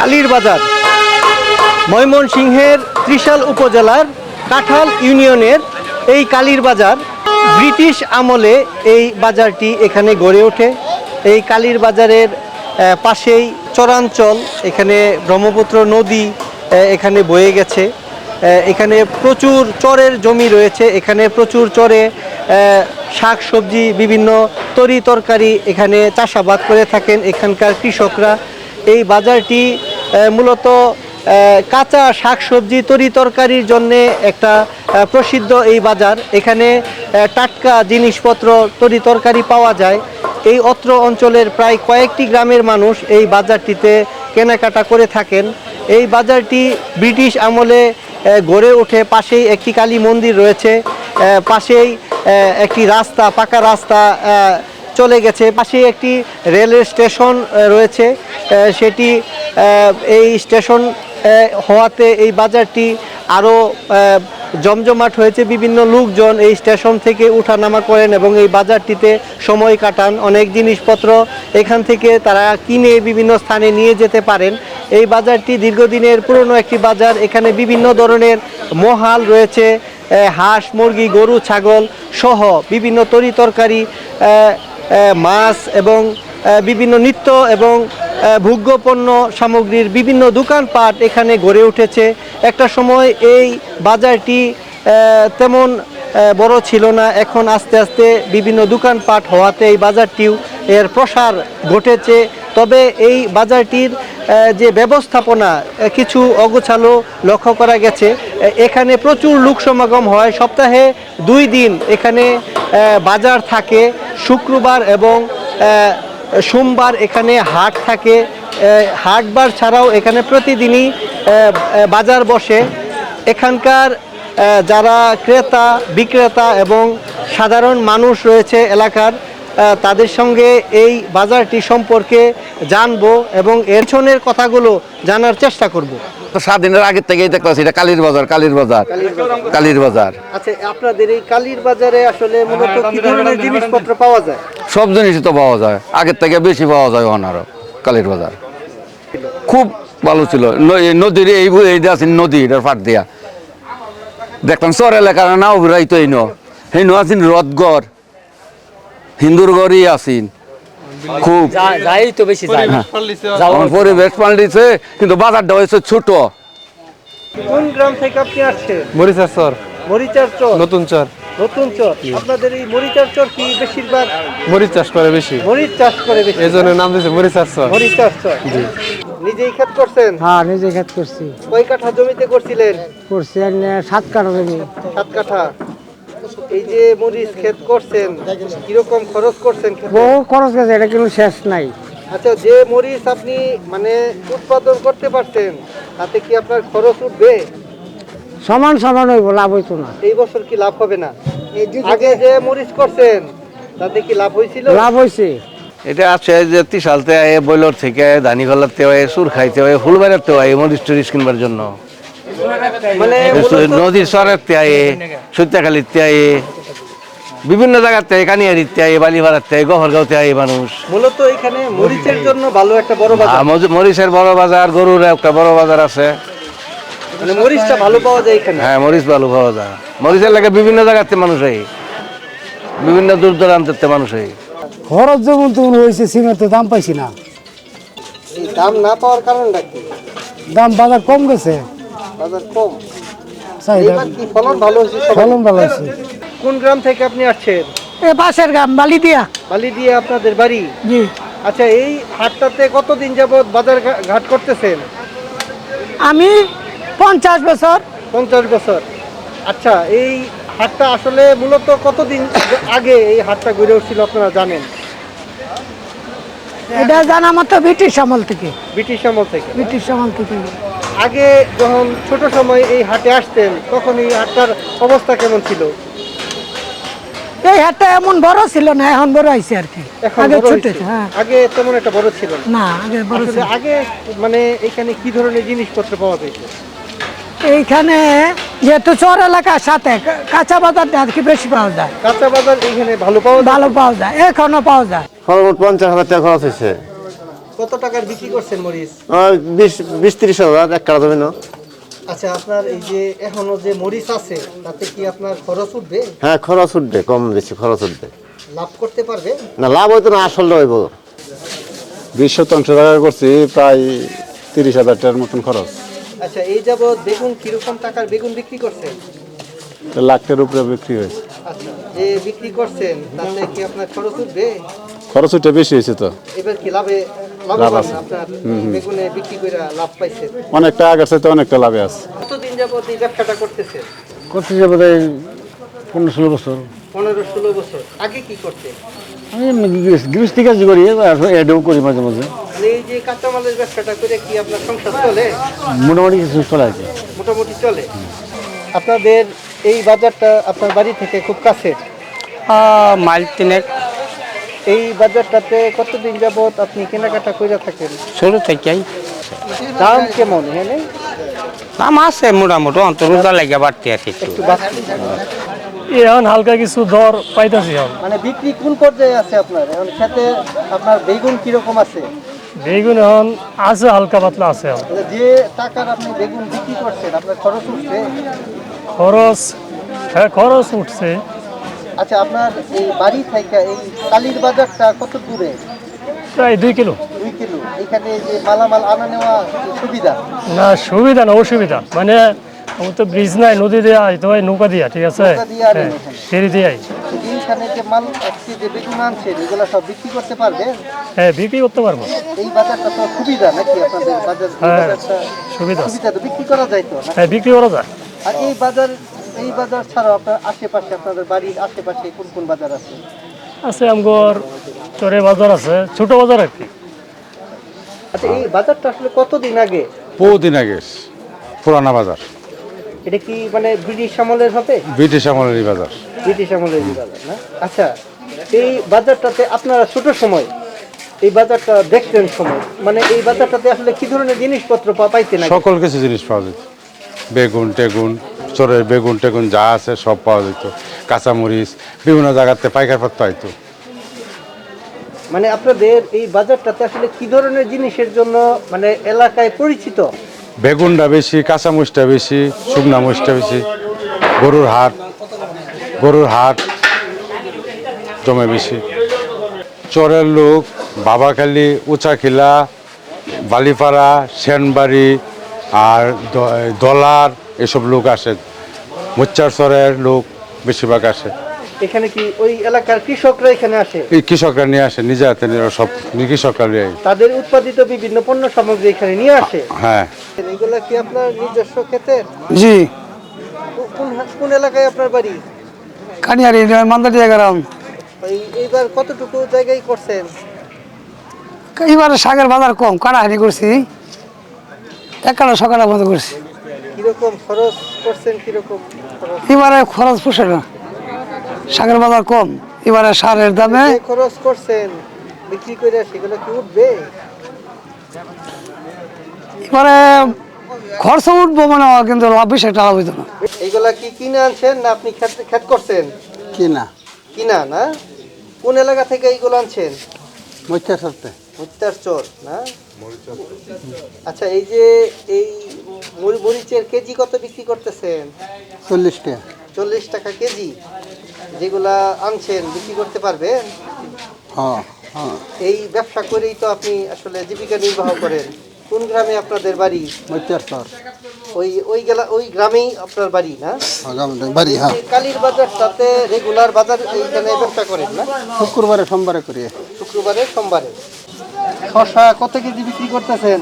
কালীর বাজার। ময়মনসিংহের ত্রিশাল উপজেলার কাঁঠাল ইউনিয়নের এই কালীর বাজার। ব্রিটিশ আমলে এই বাজারটি এখানে গড়ে ওঠে। এই কালীর বাজারের পাশেই চরাঞ্চল, এখানে ব্রহ্মপুত্র নদী এখানে বয়ে গেছে। এখানে প্রচুর চরের জমি রয়েছে। এখানে প্রচুর চরে শাক, সবজি, বিভিন্ন তরি তরকারি এখানে চাষাবাদ করে থাকেন এখানকার কৃষকরা। এই বাজারটি মূলত কাঁচা শাক সবজি তরি তরকারির জন্য একটা প্রসিদ্ধ এই বাজার। এখানে টাটকা জিনিসপত্র, তরি তরকারি পাওয়া যায়। এই অত্র অঞ্চলের প্রায় কয়েকটি গ্রামের মানুষ এই বাজারটিতে কেনাকাটা করে থাকেন। এই বাজারটি ব্রিটিশ আমলে গড়ে ওঠে পাশেই একটি কালী মন্দির রয়েছে। পাশেই একটি রাস্তা, পাকা রাস্তা চলে গেছে। পাশেই একটি রেলের স্টেশন রয়েছে। সেটি এই স্টেশন হওয়াতে এই বাজারটি আরও জমজমাট হয়েছে। বিভিন্ন লোকজন এই স্টেশন থেকে উঠানামা করেন এবং এই বাজারটিতে সময় কাটান। অনেক জিনিসপত্র এখান থেকে তারা কিনে বিভিন্ন স্থানে নিয়ে যেতে পারেন। এই বাজারটি দীর্ঘদিনের পুরনো একটি বাজার। এখানে বিভিন্ন ধরনের মহাল রয়েছে হাঁস, মুরগি, গরু, ছাগল সহ বিভিন্ন তরি তরকারি মাছ এবং বিভিন্ন নিত্য এবং ভোগ্যপণ্য সামগ্রীর বিভিন্ন দোকানপাট এখানে গড়ে উঠেছে। একটা সময় এই বাজারটি তেমন বড় ছিল না। এখন আস্তে আস্তে বিভিন্ন দোকানপাট হওয়াতে এই বাজারটিও এর প্রসার ঘটেছে। তবে এই বাজারটির যে ব্যবস্থাপনা কিছু অগোছালো লক্ষ্য করা গেছে। এখানে প্রচুর লোক সমাগম হয়। সপ্তাহে দুই দিন এখানে বাজার থাকে। শুক্রবার এবং সোমবার এখানে হাট থাকে হাটবার ছাড়াও এখানে প্রতিদিনই বাজার বসে। এখানকার যারা ক্রেতা বিক্রেতা এবং সাধারণ মানুষ রয়েছে এলাকার তাদের সঙ্গে এই বাজারটি সম্পর্কে জানব এবং এর পেছনের কথাগুলো জানার চেষ্টা করব। সাত দিনের আগের থেকেই দেখতেছি এটা কালীর বাজার কালীর বাজার কালীর বাজার। আচ্ছা আপনাদের এই কালীর বাজারে আসলে মূলত কি ধরনের জিনিসপত্র পাওয়া যায়? সব জিনিসই তো পাওয়া যায়। আগের থেকে বেশি পাওয়া যায় ওখানে আরও কালীর বাজার। খুব ভালো ছিল। এই নদীর এই এই আছে নদী এটার ফাট দিয়া। দেখতাম চর এলাকার নাও বেড়াইতো এই ন সেই ন আছেন রথগড় হিন্দুর গড়ই আছেন। খুব। যাই তো বেশি যায় আমার পরিবেশ পাল্টিছে কিন্তু বাজারটা হয়েছে ছোট। কোন গ্রাম থেকে আপনি আসছেন? মরিচার চর। মরিচার চর। নতুন চর। নতুন চর। আপনাদের এই মরিচার চর কি বেশিরভাগ? মরিচ চাষ করে বেশি। মরিচ চাষ করে বেশি। এই জন্য নাম দিয়েছে মরিচার চর। মরিচার চর। নিজেই ক্ষেত করছেন? হ্যাঁ নিজে খেত করছি। কয় কাঠা জমিতে করছিলেন? করছি না সাত কাটা জমি। সাত কাঠা। এই যে মরিচ ক্ষেত করছেন কীরকম খরচ করছেন বহু খরচ গেছে এটা কিন্তু শেষ নাই। আচ্ছা যে মরিচ আপনি মানে উৎপাদন করতে পারছেন তাতে কি আপনার খরচ উঠবে? সমান সমান হইব লাভ হইতো না। এই বছর কি লাভ হবে না? আগে যে মরিচ করছেন তাতে কি লাভ হয়েছিল লাভ হয়েছে এটা আছে যে তিসালতে আয়ে বইলর থেকে ধানিগলাতে হয় সুর খাইতে হয় ফুলবাড়িতে হয় মরিচ টরিচ কিনবার জন্য। মানে নদীর সরেতে আয়ে সত্যাখালিতে আয়ে বিভিন্ন জায়গাতে আয়ে কানিয়ারিতে আয়ে বালিপাড়াতে আয়ে গহরগাঁওতে আয়ে মানুষ। মূলত এখানে মরিচের জন্য ভালো একটা বড় বাজার। মরিচের বড় বাজার গরুর একটা বড় বাজার আছে। মানে মরিচটা ভালো পাওয়া যায় এখানে? হ্যাঁ মরিচ ভালো পাওয়া যায়। মরিচের লাগে বিভিন্ন জায়গাতে মানুষ হয়। বিভিন্ন দূর দূরান্তের মানুষ হয়। খরচ যেমন তেমন হয়েছে সিমের তো দাম পাইছি না। দাম না পাওয়ার কারণটা কি? দাম বাজার কম গেছে। বাজার কম? চাহিদা ফলন ভালো হয়েছে ফলন ভালো হয়েছে। কোন গ্রাম থেকে আপনি আসছেন? এ পাশের গ্রাম বালি দিয়া বালি দিয়ে আপনাদের বাড়ি? জি। আচ্ছা এই হাটটাতে কতদিন যাবত বাজার ঘাট করতেছেন? আমি পঞ্চাশ বছর। পঞ্চাশ বছর। আচ্ছা এই হাটটা আসলে মূলত কতদিন আগে এই হাটটা গড়ে উঠছিল আপনারা জানেন? এটা জানা মতো ব্রিটিশ আমল থেকে। ব্রিটিশ আমল থেকে। ব্রিটিশ আমল থেকে। আগে যখন ছোট সময় এই হাটে আসতেন তখন এই হাটটার অবস্থা কেমন ছিল? এই হাটটা এমন বড় ছিল না এখন বড় হয়েছে আর কি। আগে ছোট। হ্যাঁ। আগে তেমন একটা বড় ছিল না। আগে বড় ছিল। আগে মানে এখানে কি ধরনের জিনিসপত্র পাওয়া যায় এইখানে যেহেতু চর এলাকার সাথে কাঁচা বাজারটা আর কি বেশি পাওয়া যায়। কাঁচা বাজার এখানে ভালো পাওয়া ভালো পাওয়া যায় এখনও পাওয়া যায়। সর্বমোট পঞ্চাশ হাজার টাকা খরচ হয়েছে। কত টাকার বিক্রি করছেন মরিচ? বিশ বিশ ত্রিশ হাজার এক কাটা জমি আচ্ছা আপনার এই যে এখনও যে মরিচ আছে তাতে কি আপনার খরচ উঠবে? হ্যাঁ খরচ উঠবে কম বেশি খরচ উঠবে। লাভ করতে পারবে? না লাভ হইতো না আসল হইব। বিশ শতাংশ টাকা করছি প্রায় তিরিশ হাজার টাকার মতন খরচ। আচ্ছা এই যাবৎ বেগুন কীরকম টাকার বেগুন বিক্রি করছেন? লাখের উপরে বিক্রি হয়েছে। আচ্ছা যে বিক্রি করছেন তাতে কি আপনার খরচ উঠবে? খরচ উঠে বেশি হয়েছে তো। এবার কি লাভে লাভ আছে। আপনার বেগুনে বিক্রি করে লাভ পাইছেন অনেকটা আগের চাইতে অনেকটা লাভে আছে। কতদিন যাবত এই ব্যবসাটা করতেছেন? করতে যাব তাই পনেরো ষোলো বছর। পনেরো ষোলো বছর। আগে কি করতেন? আমি গৃহস্থী কাজ করি এডও করি মাঝে মাঝে। মানে এই যে কাঁচামালের ব্যবসাটা করে কি আপনার সংসার চলে? মোটামুটি কিছু চলে আছে মোটামুটি চলে। আপনাদের এই বাজারটা আপনার বাড়ি থেকে খুব কাছে মাইল তিনেক। এই বাজারটাতে কতদিন যাবত আপনি কেনাকাটা করে থাকেন? শুরু থেকেই। দাম কেমন এখানে? দাম আছে মোটামুটি অন্তর্জা লাগে বাড়তে আছে একটু। একটু বাড়তি। এখন হালকা কিছু দর পাইতাছি এখন। মানে বিক্রি কোন পর্যায়ে আছে আপনার? এখন খেতে আপনার বেগুন কীরকম আছে? বেগুন এখন আছে হালকা পাতলা আছে এখন। মানে যে টাকার আপনি বেগুন বিক্রি করছেন আপনার খরচ উঠছে? খরচ হ্যাঁ খরচ উঠছে। আচ্ছা আপনার এই বাড়ি থেকে এই কালীর বাজারটা কত দূরে? প্রায় দুই কিলো। দুই কিলো। এখানে যে মালামাল আনা নেওয়া সুবিধা? না সুবিধা না অসুবিধা। মানে আমার তো ব্রিজ নাই নদী দিয়ে আইতে হয় নৌকা দিয়া ঠিক আছে? হ্যাঁ, ফেরি দিয়ে আই মাল এগুলো সব বিক্রি করতে পারবেন হ্যাঁ বিক্রি করতে পারব। এই বাজারটা তো সুবিধা নাকি আপনাদের? বাজার হ্যাঁ। সুবিধা। তো বিক্রি করা যায় তো হ্যাঁ বিক্রি করা যায়। আর এই বাজার এই বাজার ছাড়াও আপনার আশেপাশে আপনাদের বাড়ির আশেপাশে কোন কোন বাজার আছে? আছে আমগর চরে বাজার আছে ছোট বাজার আর কি। আচ্ছা এই বাজারটা আসলে কতদিন আগে? বহুদিন আগে পুরানা বাজার। এটা কি মানে ব্রিটিশ আমলের হবে? ব্রিটিশ আমলেরই বাজার। ব্রিটিশ আমলেরই বাজার না? আচ্ছা এই বাজারটাতে আপনারা ছোট সময় এই বাজারটা দেখতেন সময় মানে এই বাজারটাতে আসলে কি ধরনের জিনিসপত্র পাইতেন? সকল কিছু জিনিস পাওয়া যেত। বেগুন টেগুন চোরের বেগুন টেগুন যা আছে সব পাওয়া যেত। কাঁচামরিচ বিভিন্ন জায়গাতে পাইকার পাত্র হয়তো মানে আপনাদের এই বাজারটাতে আসলে কি ধরনের জিনিসের জন্য মানে এলাকায় পরিচিত? বেগুনটা বেশি কাঁচা কাঁচামরিচটা বেশি শুকনা মরিচটা বেশি, গরুর হাট গরুর হাট জমে বেশি। চরের লোক, বাবাখালি, উঁচাখিলা, বালিপাড়া, সেনবাড়ি আর দলার, এসব লোক আসে। মুচ্চার চরের লোক বেশিরভাগ আসে। এখানে কি ওই এলাকার কৃষকরা এখানে আসে? এই কৃষকরা নিয়ে আসে নিজে হাতে সব কৃষকরা নিয়ে তাদের উৎপাদিত বিভিন্ন পণ্য সামগ্রী এখানে নিয়ে আসে? হ্যাঁ। এগুলা কি আপনার নিজস্ব ক্ষেতের? জি। কোন কোন এলাকায় আপনার বাড়ি? কানিয়ারি মান্দাটিয়া গ্রাম এই এইবার কতটুকু জায়গায় করছেন? শাকের বাজার কম কাটাহানি করছি। একাটা সকালে বন্ধ করছি। কীরকম খরচ করছেন কীরকম এবারে খরচ পোষে না। শাকের বাজার কম এবারে সারের দামে খরচ করছেন বিক্রি করে সেগুলো কি উঠবে? এবারে খরচ উঠবো মানে কিন্তু লাভ বেশি একটা লাভ হইতো না। এইগুলা কি কিনে আনছেন না আপনি খেত খেত করছেন? কিনা। কিনা না? কোন এলাকা থেকে এইগুলো আনছেন? মইচার সাথে মুক্তার চর না? আচ্ছা এই যে এই মরি- মরিচের কেজি কত বিক্রি করতেছেন? চল্লিশ টাকা। চল্লিশ টাকা কেজি। যেগুলা আনছেন বিক্রি করতে পারবেন? হ্যাঁ হ্যাঁ। এই ব্যবসা করেই তো আপনি আসলে জীবিকা নির্বাহ করেন। কোন গ্রামে আপনাদের বাড়ি? মইচার চর ওই ওই গেলা ওই গ্রামেই আপনার বাড়ি না? বাড়ি হ্যাঁ। কালীর বাজারটাতে রেগুলার বাজার এইখানে ব্যবসা করেন না? শুক্রবারে সোমবারে করি। শুক্রবারে সোমবারে। শশা কত কেজি বিক্রি করতেছেন?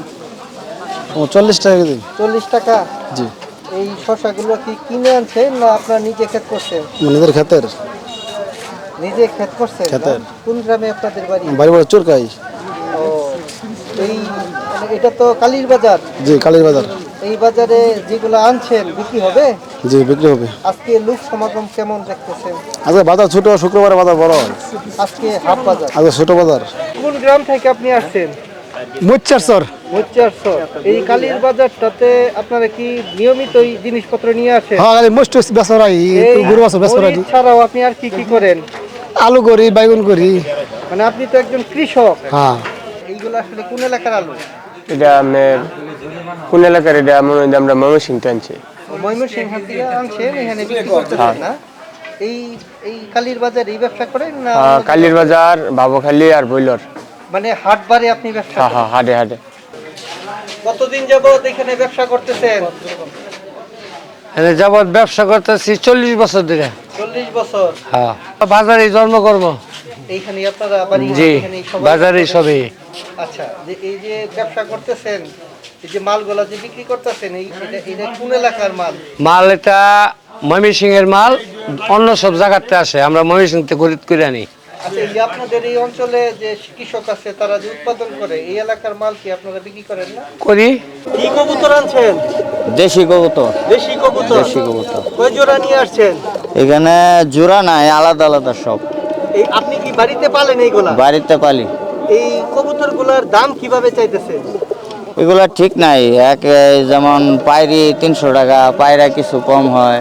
ও চল্লিশ টাকা কেজি। চল্লিশ টাকা? জি। এই শশাগুলো কি কিনে আনছেন না আপনার নিজে ক্ষেত করছেন? নিজের ক্ষেতের? নিজে ক্ষেত করছেন না? ক্ষেতের। কোন গ্রামে আপনাদের বাড়ি? বাড়ি বড় চুরকাই। ও এই এটা তো কালীর বাজার। জি কালীর বাজার। এই বাজারে যেগুলো আনছেন বিক্রি হবে? জি বিক্রি হবে। আজকে লোক সমাগম কেমন দেখতেছেন? আজকে বাজার ছোট শুক্রবারে বাজার বড়। আজকে হাট বাজার। আজকে ছোট বাজার। কোন গ্রাম থেকে আপনি আসছেন? মুচ্চার এই কালীর বাজারটাতে আপনারা কি নিয়মিত এই জিনিসপত্র নিয়ে আসেন? হ্যাঁ খালি মুষ্ট বেসরাই এই গরু আছে বেসরাই ছাড়াও আপনি আর কি কি করেন? আলু করি বাইগুন করি। মানে আপনি তো একজন কৃষক। হ্যাঁ। এইগুলো আসলে কোন এলাকার আলু? এটা আপনার কোন এলাকার এটা মনে হয় আমরা ময়মনসিং টানছি আনছেন এখানে বিক্রি করতেছেন না। এই এই কালীর বাজার এই ব্যবসা করেন না কালীর বাজার বাবুখালী আর বইলর মানে হাট বারে আপনি ব্যবসা হ্যাঁ? হ্যাঁ হাটে হাটে। কতদিন যাবত এখানে ব্যবসা করতেছেন? এখানে যাবৎ ব্যবসা করতেছি চল্লিশ বছর ধরে। চল্লিশ বছর? হ্যাঁ বাজারে জন্মকর্ম। এইখানে আপনারা বাড়ি জি এখানেই সবাই বাজারে? সবই। আচ্ছা যে এই যে ব্যবসা করতেছেন এই যে মালগুলা যে বিক্রি করতেছেন এই এটা এটা কোন এলাকার মাল? মাল এটা ময়মনসিং এর মাল অন্য সব জায়গাতে আসে আমরা ময়মনসিং থেকে খরিদ করে আনি। আচ্ছা এই আপনাদের এই অঞ্চলে যে কৃষক আছে তারা যে উৎপাদন করে এই এলাকার মাল কি আপনারা বিক্রি করেন না? করি। কি কবুতর আনছেন? দেশি কবুতর। দেশি কবুতর? দেশি কবুতর। কয় জোড়া নিয়ে আসছেন? এখানে জোড়া নাই আলাদা আলাদা সব। এই আপনি কি বাড়িতে পালেন এইগুলা? বাড়িতে পালি। এই কবুতরগুলার দাম কীভাবে চাইতেছে এগুলা ঠিক নাই এক যেমন পায়রি তিনশো টাকা পায়রা কিছু কম হয়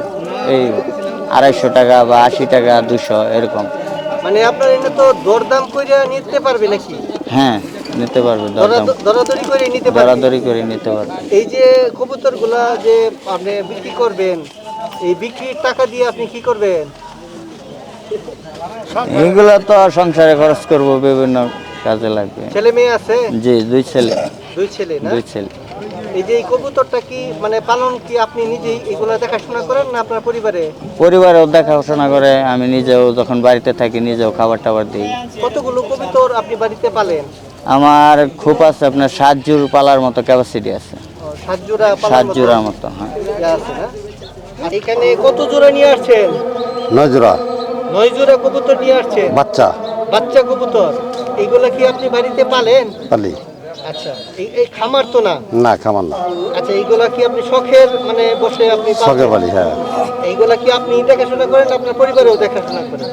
এই আড়াইশো টাকা বা আশি টাকা দুশো এরকম। মানে আপনার এনে তো দরদাম করে নিতে পারবে নাকি? হ্যাঁ নিতে পারবে দরদাম। দরাদরি করে নিতে পারবে? দরাদরি করে নিতে পারবে। এই যে যে আপনি বিক্রি করবেন এই বিক্রির টাকা দিয়ে আপনি কি করবেন? এগুলা তো সংসারে খরচ করব বিভিন্ন কাজে লাগবে। ছেলে মেয়ে আছে? জি দুই ছেলে। দুই ছেলে না? দুই ছেলে। এই যে এই কবুতরটা কি মানে পালন কি আপনি নিজেই এগুলা দেখাশোনা করেন না আপনার পরিবারে? পরিবারেও দেখাশোনা করে আমি নিজেও যখন বাড়িতে থাকি নিজেও খাবার টাবার দিই। কতগুলো কবুতর আপনি বাড়িতে পালেন? আমার খুব আছে আপনার সাত জোর পালার মতো ক্যাপাসিটি আছে। সাত জোড়া সাত মতো? জোড়ার মতো হ্যাঁ। আছে না? আর এখানে কত জোড়া নিয়ে আসছেন? নজরা নয় জোড়া কবুতর নিয়ে আসছেন? বাচ্চা। বাচ্চা কবুতর এইগুলা কি আপনি বাড়িতে পালেন? পালি। আচ্ছা এই এই খামার তো না? না খামার না। আচ্ছা এইগুলা কি আপনি শখের মানে বসে আপনি পালন শখে পালি হ্যাঁ। এইগুলা কি আপনি দেখাশোনা করেন আপনার পরিবারেও দেখাশোনা করেন?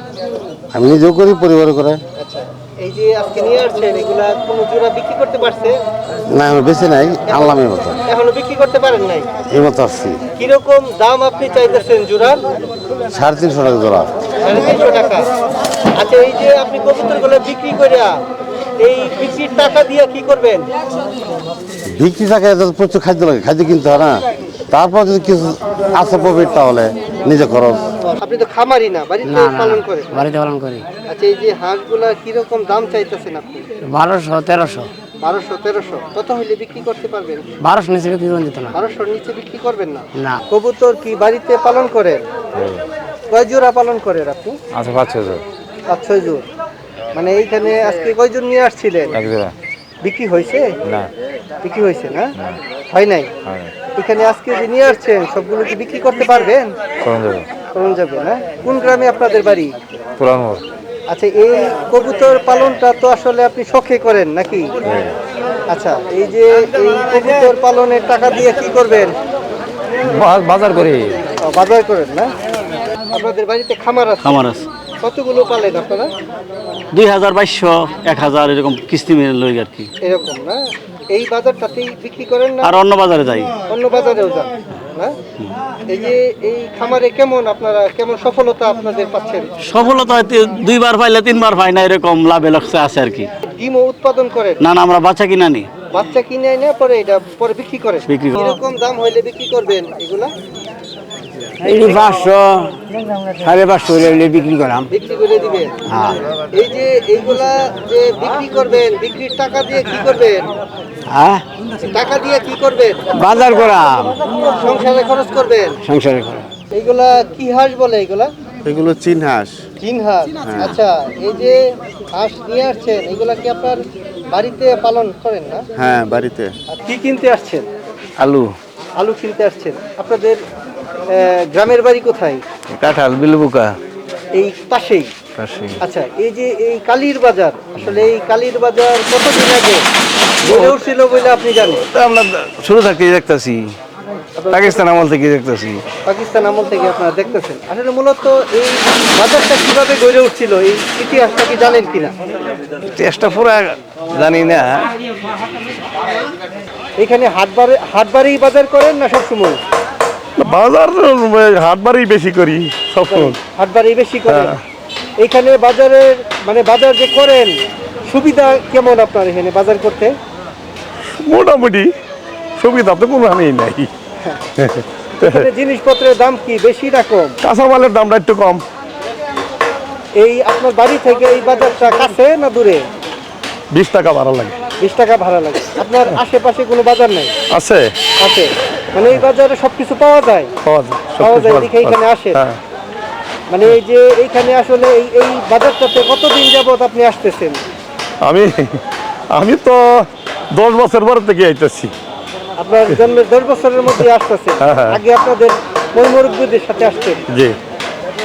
আমি নিজেও করি পরিবার করে। আচ্ছা এই যে আজকে নিয়ে আসছেন এগুলা কোনো জোড়া বিক্রি করতে পারছে? না আমি বেশি নাই আনলাম এই মতো। এখনও বিক্রি করতে পারেন নাই? এই মতো আসছি। কীরকম দাম আপনি চাইতেছেন সাড়ে তিনশো টাকা জোড়া। সাড়ে তিনশো টাকা। আচ্ছা এই যে আপনি কবুতরগুলো বিক্রি করে এই বিক্রির টাকা দিয়ে কি করবেন? বিক্রি থাকে প্রচুর খাদ্য লাগে খাদ্য কিনতে হয় না। তারপর যদি কিছু আছে প্রফিট তাহলে নিজে খরচ। আপনি তো খামারি না বাড়িতে পালন করে বাড়িতে পালন করি। আচ্ছা এই যে হাঁসগুলা কীরকম দাম চাইতেছেন আপনি? বারোশো তেরোশো। বারোশো তেরোশো। কত হইলে বিক্রি করতে পারবেন? বারোশো নিচে বিক্রি করে না। বারোশোর নিচে বিক্রি করবেন না? না। কবুতর কি বাড়িতে পালন করেন? কয় জোড়া পালন করেন আপনি? আচ্ছা পাঁচ হাজার পাঁচ ছয় জোর মানে এইখানে আজকে কয়জন নিয়ে আসছিলেন? এক জোড়া। বিক্রি হয়েছে? না। বিক্রি হয়েছে না? হয় নাই? এখানে আজকে যে নিয়ে আসছেন সবগুলো কি বিক্রি করতে পারবেন? করুন যাবে। না? কোন গ্রামে আপনাদের বাড়ি? পুরান আচ্ছা এই কবুতর পালনটা তো আসলে আপনি শখে করেন নাকি? আচ্ছা এই যে এই কবুতর পালনের টাকা দিয়ে কি করবেন? বাজার করি। বাজার করেন না? আপনাদের বাড়িতে খামার আছে? খামার আছে। কতগুলো পালেন আপনারা? দুই হাজার বাইশশো এক হাজার এরকম কিস্তি মেরে লই আর কি। এরকম না? এই বাজারটাতেই বিক্রি করেন না? আর অন্য বাজারে যাই। অন্য বাজারেও যান না? এই যে এই খামারে কেমন আপনারা কেমন সফলতা আপনাদের পাচ্ছেন? সফলতা দুইবার পাইলে তিনবার পাই না এরকম লাভে লক্ষ্যে আছে আর কি। ডিমও উৎপাদন করেন? না না আমরা বাচ্চা কিনা নি। বাচ্চা কিনে এনে পরে এটা পরে বিক্রি করেন? বিক্রি এরকম দাম হইলে বিক্রি করবেন এগুলা? এই পাঁচশো সাড়ে পাঁচশো হলে বিক্রি করাম। বিক্রি করে দিবেন এই যে এইগুলা যে বিক্রি করবেন বিক্রির টাকা দিয়ে কি করবেন? হ্যাঁ? টাকা দিয়ে কি করবেন? বাজার করাম। সংসারে খরচ করবেন? সংসারে করাম। এইগুলা কি হাঁস বলে এগুলা এগুলো চীন হাঁস। তিন হাঁস? আচ্ছা এই যে হাঁস নিয়ে আসছেন এগুলা কি আপনার বাড়িতে পালন করেন না? হ্যাঁ বাড়িতে। আর কি কিনতে আসছেন? আলু। আলু কিনতে আসছেন। আপনাদের গ্রামের বাড়ি কোথায়? কাঁঠাল বিলবুকা। এই পাশেই? পাশে আচ্ছা এই যে এই কালীর বাজার আসলে এই কালীর বাজার কতদিন আগে গড়ে উঠছিল বলে আপনি জানেন? আমরা শুরু থাকতেই দেখতেছি। পাকিস্তান আমল থেকে দেখতেছি। পাকিস্তান আমল থেকে আপনারা দেখতেছেন। আসলে মূলত এই বাজারটা কীভাবে গড়ে উঠছিল এই ইতিহাসটা কি জানেন কিনা? চেষ্টা পুরা জানি না। এখানে হাটবারে হাটবারেই বাজার করেন না সবসময়? বাজার হাটবারই বেশি করি সব হাটবারেই বেশি করেন। এইখানে বাজারের মানে বাজার যে করেন সুবিধা কেমন আপনার এখানে বাজার করতে? মোটামুটি সুবিধা তো কোনো আমি নাই। জিনিসপত্রের দাম কি বেশি না কম? কাঁচামালের দামটা একটু কম। এই আপনার বাড়ি থেকে এই বাজারটা কাছে না দূরে? বিশ টাকা ভাড়া লাগে। বিশ টাকা ভাড়া লাগে। আপনার আশেপাশে কোনো বাজার নাই? আছে। আছে। মানে এই বাজারে সবকিছু পাওয়া যায়। পাওয়া যায় পাওয়া যায় দেখে এখানে আসে হ্যাঁ। মানে এই যে এইখানে আসলে এই এই বাজারটাতে কতদিন যাবত আপনি আসতেছেন? আমি আমি তো দশ বছর পর থেকে আইতেছি। আপনার জন্মের দশ বছরের মধ্যে আসতেছে হ্যাঁ, হ্যাঁ। আগে আপনাদের ওই মুরব্বীদের সাথে আসতেন। জি।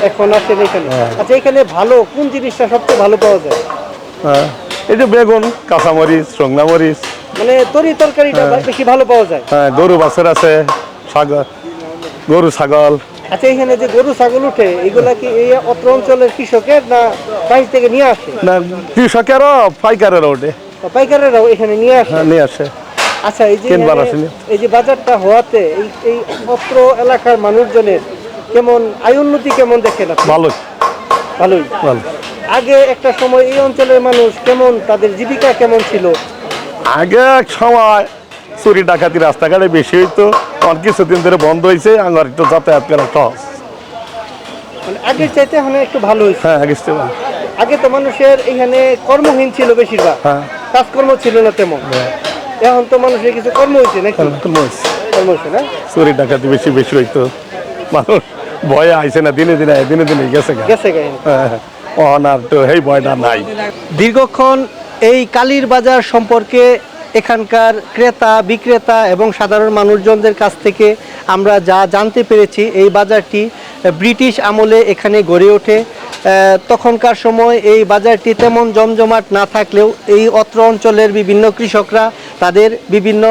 এখন আসেন এখানে। আচ্ছা এখানে ভালো কোন জিনিসটা সবচেয়ে ভালো পাওয়া যায়? হ্যাঁ এই যে বেগুন কাঁচামরিচ মরিচ। মানে তরি তরকারিটা বেশি ভালো পাওয়া যায়। হ্যাঁ গরু বাছর আছে ছাগল গরু ছাগল। আচ্ছা এখানে যে গরু ছাগল উঠে এগুলা কি এই অত্র অঞ্চলের কৃষকের না বাইরে থেকে নিয়ে আসে? না কৃষকেরও পাইকারেরও ওঠে। পাইকারেরাও এখানে নিয়ে আসে? হ্যাঁ নিয়ে আসে। আচ্ছা এই যে এই যে বাজারটা হওয়াতে এই এই অত্র এলাকার মানুষজনের কেমন আয় উন্নতি কেমন দেখেন আপনি? ভালো ভালোই। ভালো। আগে একটা সময় এই অঞ্চলের মানুষ কেমন তাদের জীবিকা কেমন ছিল? আগে এক সময় চুরি ডাকাতি রাস্তাঘাটে বেশি হইতো অন কিছুদিন ধরে বন্ধ হয়েছে আমার একটু যাতায়াত করা সহজ। মানে চাইতে এখন একটু ভালো হয়েছে হ্যাঁ আগে আগে তো মানুষের এখানে কর্মহীন ছিল বেশিরভাগ হ্যাঁ। কাজকর্ম ছিল না তেমন। এখন তো মানুষের কিছু কর্ম হয়েছে নাকি? কর্ম হয়েছে। কর্ম হয়েছে না? চুরি ডাকাতি বেশি বেশি হইতো। মানুষ ভয়ে আইছে না দিনে দিনে দিনে দিনে গেছে গেছে হ্যাঁ। অহন আর তো এই নাই। দীর্ঘক্ষণ এই কালীর বাজার সম্পর্কে এখানকার ক্রেতা, বিক্রেতা এবং সাধারণ মানুষজনদের কাছ থেকে আমরা যা জানতে পেরেছি, এই বাজারটি ব্রিটিশ আমলে এখানে গড়ে ওঠে। তখনকার সময় এই বাজারটি তেমন জমজমাট না থাকলেও এই অত্র অঞ্চলের বিভিন্ন কৃষকরা তাদের বিভিন্ন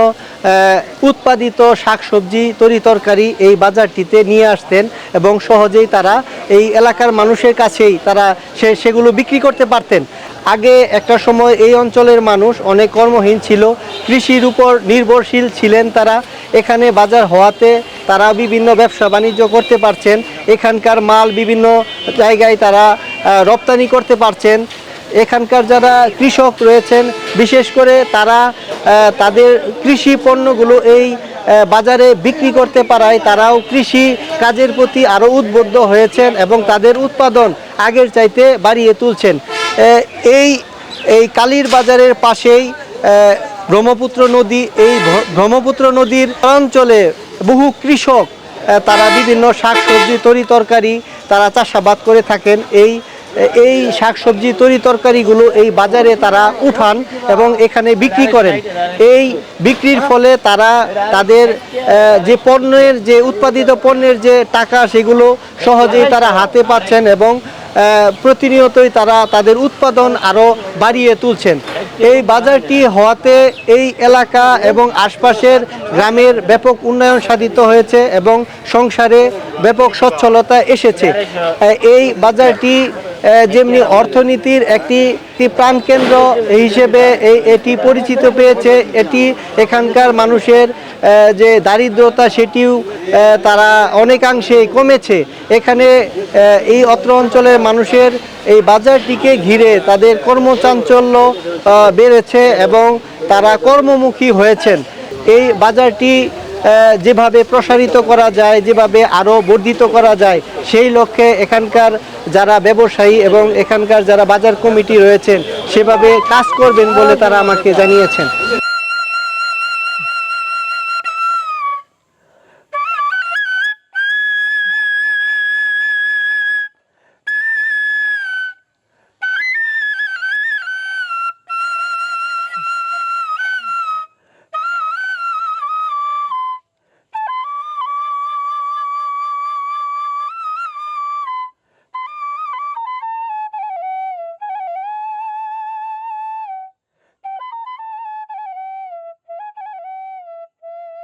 উৎপাদিত শাকসবজি তরিতরকারি এই বাজারটিতে নিয়ে আসতেন এবং সহজেই তারা এই এলাকার মানুষের কাছেই তারা সে, সেগুলো বিক্রি করতে পারতেন। আগে একটা সময় এই অঞ্চলের মানুষ অনেক কর্মহীন ছিল, কৃষির উপর নির্ভরশীল ছিলেন তারা। এখানে বাজার হওয়াতে তারা বিভিন্ন ব্যবসা বাণিজ্য করতে পারছেন, এখানকার মাল বিভিন্ন জায়গায় তারা রপ্তানি করতে পারছেন। এখানকার যারা কৃষক রয়েছেন, বিশেষ করে তারা তাদের কৃষি পণ্যগুলো এই বাজারে বিক্রি করতে পারায়, তারাও কৃষি কাজের প্রতি আরও উদ্বুদ্ধ হয়েছেন এবং তাদের উৎপাদন আগের চাইতে বাড়িয়ে তুলছেন। এই এই কালীর বাজারের পাশেই ব্রহ্মপুত্র নদী, এই ব্রহ্মপুত্র নদীর অঞ্চলে বহু কৃষক তারা বিভিন্ন শাকসবজি, তরি তরকারি তারা চাষাবাদ করে থাকেন। এই এই শাকসবজি তরি তরকারিগুলো এই বাজারে তারা উঠান এবং এখানে বিক্রি করেন। এই বিক্রির ফলে তারা তাদের যে পণ্যের, যে উৎপাদিত পণ্যের যে টাকা সেগুলো সহজেই তারা হাতে পাচ্ছেন এবং প্রতিনিয়তই তারা তাদের উৎপাদন আরও বাড়িয়ে তুলছেন। এই বাজারটি হওয়াতে এই এলাকা এবং আশপাশের গ্রামের ব্যাপক উন্নয়ন সাধিত হয়েছে এবং সংসারে ব্যাপক সচ্ছলতা এসেছে। এই বাজারটি যেমনি অর্থনীতির একটি প্রাণকেন্দ্র হিসেবে এটি পরিচিত পেয়েছে, এটি এখানকার মানুষের যে দারিদ্রতা সেটিও তারা অনেকাংশেই কমেছে। এখানে এই অত্র অঞ্চলের মানুষের এই বাজারটিকে ঘিরে তাদের কর্মচাঞ্চল্য বেড়েছে এবং তারা কর্মমুখী হয়েছেন। এই বাজারটি যেভাবে প্রসারিত করা যায়, যেভাবে আরও বর্ধিত করা যায়, সেই লক্ষ্যে এখানকার যারা ব্যবসায়ী এবং এখানকার যারা বাজার কমিটি রয়েছেন, সেভাবে কাজ করবেন বলে তারা আমাকে জানিয়েছেন।